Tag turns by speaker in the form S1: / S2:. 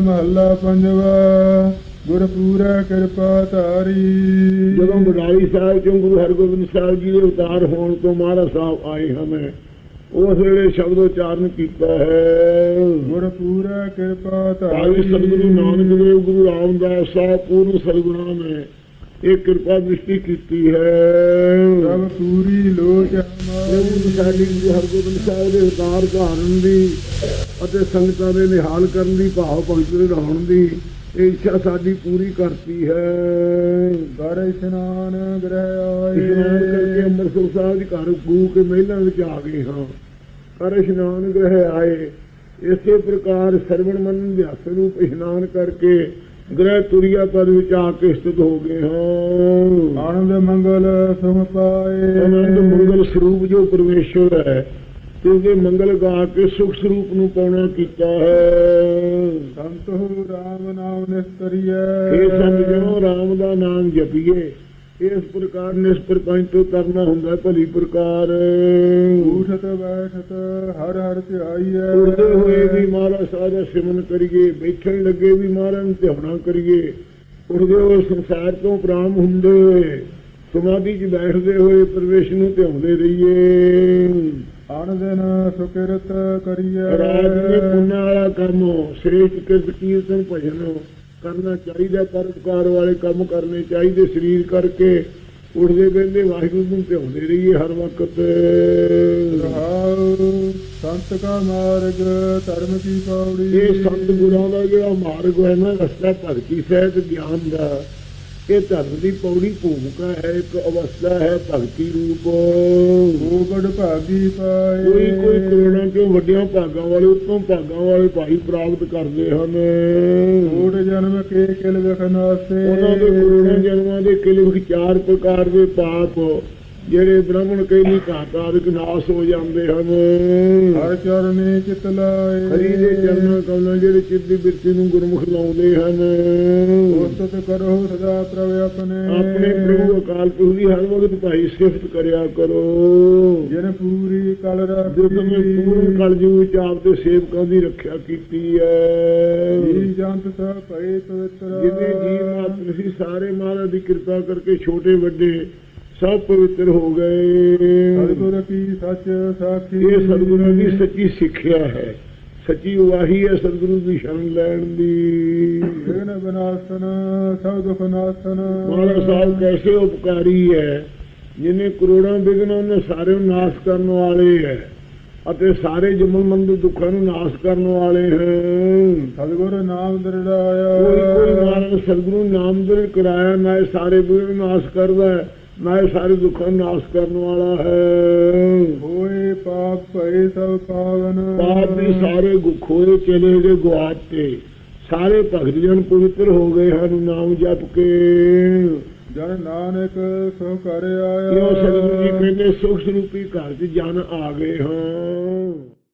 S1: ਮਹੱਲਾ ਪੰਜਵਾ ਗੁਰਪੂਰਾ ਕਿਰਪਾ ਧਾਰੀ।
S2: ਜਦੋਂ ਬਡਾਲੀ ਸਾਹਿਬ ਚੋਂ ਗੁਰੂ ਹਰਗੋਬਿੰਦ ਸਾਹਿਬ ਜੀ ਦੇ ਉਤਾਰ ਹੋਣ ਤੋਂ ਮਹਾਰਾਜ ਸਾਹਿਬ ਆਏ ਹਨ ਉਸ ਵੇਲੇ ਸ਼ਬਦ ਉਚਾਰਨ ਕੀਤਾ ਹੈ।
S1: ਗੁਰਪੂਰਾ ਕਿਰਪਾ ਧਾਰੀ।
S2: ਸਤਿਗੁਰੂ ਨਾਨਕ ਦੇਵ ਗੁਰੂ ਰਾਮਦਾਸ ਸਾਹਿਬ ਪੂਰਨ ਸਤਿਗੁਰਾਂ ਨੇ ਇਹ ਕਿਰਪਾ ਦ੍ਰਿਸ਼ਟੀ ਕੀਤੀ ਹੈ।
S1: ਸਭ ਪੂਰੀ ਲੋਚ ਹਮਾਰੀ
S2: ਗੁਰੂ ਸਾਡੀ ਗੁਰੂ ਹਰਗੋਬਿੰਦ ਸਾਹਿਬ ਦੇ ਉਤਾਰ ਧਾਰਨ ਦੀ ਅਤੇ ਸੰਗਤਾਂ ਦੇ ਨਿਹਾਲ ਕਰਨ ਦੀ ਭਾਵ ਦੇ ਲਾਉਣ ਦੀ ਇਹ ਇੱਛਾ ਸਾਡੀ ਪੂਰੀ ਕਰਤੀ ਹੈ।
S1: ਕਰ ਇਸ਼ਨਾਨ ਗ੍ਰਹਿ
S2: ਇਸ਼ਨਾਨ ਕਰਕੇ
S1: ਆਏ
S2: ਅੰਮ੍ਰਿਤਸਰ ਸਾਹਿਬ ਦੇ ਘਰ ਗੂ ਕੇ ਮਹਿਲਾਂ ਵਿੱਚ ਆ ਗਏ ਹਾਂ। ਕਰ ਇਸ਼ਨਾਨ ਗ੍ਰਹਿ ਆਏ। ਇਸੇ ਪ੍ਰਕਾਰ ਸਰਵਣ ਮਨ ਅਭਿਆਸ ਰੂਪ ਇਸ਼ਨਾਨ ਕਰਕੇ ਗ੍ਰਹਿ ਤੁਰਿਆ ਪਦ ਵਿੱਚ ਆ ਕੇ ਸਥਿਤ ਹੋ ਗਏ ਹਾਂ
S1: ਆਨੰਦ ਮੰਗਲ ਪਾਏ।
S2: ਆਨੰਦ ਮੰਗਲ ਸਰੂਪ ਜੋ ਪਰਮੇਸ਼ਵਰ ਹੈ ਉਹਦੇ ਮੰਗਲ ਗਾ ਕੇ ਸੁਖ ਸਰੂਪ ਨੂੰ ਪਾਉਣਾ ਕੀਤਾ ਹੈ।
S1: ਸੰਤੋ ਰਾਮ ਨਾਮ ਨਿਸਤਰੀਏ
S2: ਇਹ ਸਮਝੋ ਰਾਮ ਦਾ ਨਾਮ ਜਪੀਏ। ਇਸ ਪ੍ਰਕਾਰ ਨਿਸਪਰਪੰਚ ਤੋਂ ਕਰਨਾ ਹੁੰਦਾ ਭਲੀ ਪ੍ਰਕਾਰ।
S1: ਉਠਤ ਬੈਠਤ ਹਰ ਹਰ ਧਿਆਈਐ।
S2: ਉੜਦੇ ਹੋਏ ਵੀ ਮਹਾਰਾਜ ਸਾਰਾ ਸਿਮਰਨ ਕਰੀਏ ਬੈਠਣ ਲੱਗੇ ਵੀ ਮਹਾਰਾਜ ਨੂੰ ਧਿਆਉਣਾ ਕਰੀਏ। ਉੜਦੇ ਹੋਏ ਸੰਸਾਰ ਤੋਂ ਪ੍ਰਾਮ ਹੁੰਦੇ ਹੋਏ ਸਮਾਧੀ 'ਚ ਬੈਠਦੇ ਹੋਏ ਪ੍ਰਵੇਸ਼ ਨੂੰ ਧਿਆਉਂਦੇ ਰਹੀਏ।
S1: ਆਨ ਦਿਨ ਸੁਕਿਰਤ ਕਰੀਐ।
S2: ਰਾਜ ਦੇ ਪੁੰਨਾਂ ਵਾਲਾ ਕੰਮ ਸ੍ਰੇਸ਼ਟ ਕਿਰਤ ਕੀਰਤਨ ਭਜਨ। ਕਰਨਾ ਚਾਹੀਦਾ ਪਰਉਪਕਾਰ ਵਾਲੇ ਕੰਮ ਕਰਨੇ ਚਾਹੀਦੇ ਸਰੀਰ ਕਰਕੇ। ਉੱਠਦੇ ਬਹਿੰਦੇ ਵਾਹਿਗੁਰੂ ਨੂੰ ਧਿਆਉਂਦੇ ਰਹੀਏ ਹਰ ਵਕਤ।
S1: ਰਹਾਉ ਸੰਤ ਕਾ ਮਾਰਗ ਧਰਮ ਕੀ ਪੌੜੀ
S2: ਇਹ ਸੰਤ ਗੁਰਾਂ ਦਾ ਜਿਹੜਾ ਮਾਰਗ ਹੈ ਨਾ ਰਸਤਾ ਭਗਤੀ ਸਹਿਤ ਗਿਆਨ ਦਾ। ਇਹ ਧਰਮ ਦੀ ਪੌੜੀ ਭੂਮਿਕਾ ਹੈ ਇੱਕ ਅਵਸਥਾ ਹੈ ਭਗਤੀ ਰੂਪ।
S1: ਗੋਗੜ ਭਾਗੀ ਪਾਏ।
S2: ਕੋਈ ਕੋਈ ਚੋਂ ਵੱਡੀਆਂ ਭਾਗਾਂ ਵਾਲੇ ਉਤੋਂ ਭਾਗਾਂ ਵਾਲੇ ਭਾਈ ਪ੍ਰਾਪਤ ਕਰਦੇ ਹਨ।
S1: ਕੋਟ ਜਨਮ ਕੇ ਕਿਲ ਵਿਖਨਾਸੇ
S2: ਉਹਨਾਂ ਦੇ ਕਰੋੜਾਂ ਜਨਮਾਂ ਦੇ ਕਿਲੇ ਵਿੱਚ ਚਾਰ ਪ੍ਰਕਾਰ ਦੇ ਪਾਪ ਜਿਹੜੇ ਬ੍ਰਾਹਮਣ ਕਈ ਨਹੀਂ ਘਾਤਾਦਿਕ ਨਾਸ ਹੋ ਜਾਂਦੇ ਹਨ।
S1: ਹਰ ਚਰਨੇ ਚਿਤ ਲਾਏ।
S2: ਹਰੀ ਦੇ ਚਰਨਾਂ ਕਮਲਾਂ ਜਿਹੜੇ ਚਿੱਤ ਦੀ ਬਿਰਤੀ ਨੂੰ ਗੁਰਮੁਖ ਲਾਉਂਦੇ ਹਨ।
S1: ਉਸਤਤ ਕਰੋ ਸਦਾ ਪ੍ਰਭ ਆਪਣੇ।
S2: ਆਪਣੇ ਪ੍ਰਭੂ ਅਕਾਲ ਪੁਰਖ ਦੀ ਹਰ ਵਕਤ ਭਾਈ ਸਿਫਤ ਕਰਿਆ ਕਰੋ।
S1: ਜਿਨ ਪੂਰੀ ਕਲ
S2: ਜਿਸ ਨੇ ਪੂਰਨ ਕਲਯੁਗ ਵਿੱਚ ਆਪ ਦੇ ਸੇਵਕਾਂ ਦੀ ਰੱਖਿਆ ਕੀਤੀ ਹੈ।
S1: ਜੀ ਜੰਤ ਸਭ ਭਏ ਪਵਿੱਤਰ।
S2: ਜਿਨੇ ਜੀਵ ਮਾਤਰ ਸੀ ਸਾਰੇ ਮਹਾਰਾਜ ਦੀ ਕਿਰਪਾ ਕਰਕੇ ਛੋਟੇ ਵੱਡੇ ਸਭ ਪਵਿੱਤਰ ਹੋ ਗਏ।
S1: ਸਤਿਗੁਰ ਕੀ ਸੱਚ ਸਾਖੀ?
S2: ਇਹ ਸਤਿਗੁਰਾਂ ਦੀ ਸੱਚੀ ਸਿੱਖਿਆ ਹੈ। ਸੱਚੀ ਉਵਾਹੀ ਹੈ ਸਤਿਗੁਰੂ ਦੀ ਸ਼ਰਨ ਲੈਣ ਦੀ।
S1: ਵਿਗਨ ਵਿਨਾਸ਼ਨ ਸਭ ਦੁਖ ਨਾਸ਼ਨ।
S2: ਮਹਾਰਾਜ ਸਾਹਿਬ ਕੈਸੇ ਉਪਕਾਰੀ ਹੈ? ਜਿਨੇ ਕਰੋੜਾਂ ਵਿਗਨਾਂ ਨੇ ਸਾਰੇ ਨੂੰ ਨਾਸ਼ ਕਰਨ ਵਾਲੇ ਹੈ। ਅਤੇ ਸਾਰੇ ਜਮਨਮੰਦ ਦੁੱਖਾਂ ਨੂੰ ਨਾਸ਼ ਕਰਨ ਵਾਲੇ ਹਨ।
S1: ਸਤਿਗੁਰ ਨਾਮ ਦਰੜਾਇਆ।
S2: ਕੋਈ ਕੋਈ ਮਹਾਰਾਜ ਸਤਿਗੁਰੂ ਨਾਮ ਦਰ ਕਰਾਇਆ ਨਾ ਸਾਰੇ ਵਿਗਨ ਨਾਸ਼ ਕਰਦਾ ਹੈ। ਇਹ ਸਾਰੇ ਦੁੱਖਾਂ ਨੂੰ ਨਾਸ਼ ਕਰਨ ਵਾਲਾ ਹੈ।
S1: ਹੋਏ ਪਾਪ ਭਏ ਸਭ ਪਾਵਨ।
S2: ਪਾਪ ਵੀ ਸਾਰੇ ਗੁੱਖ ਹੋਏ ਚਲੇ ਗਏ ਗੁਆਚ ਤੇ। ਸਾਰੇ ਭਗਤ ਜਨ ਪਵਿੱਤਰ ਹੋ ਗਏ ਹਨ ਨਾਮ ਜਪ ਕੇ।
S1: ਜਨ ਨਾਨਕ ਸੋ ਕਰ ਆਇਆ।
S2: ਕਿਉਂ ਸਤਿਗੁਰੂ ਜੀ ਕਹਿੰਦੇ ਸੁਖ ਸਰੂਪੀ ਘਰ 'ਚ ਜਨ ਆ ਗਏ ਹਾਂ।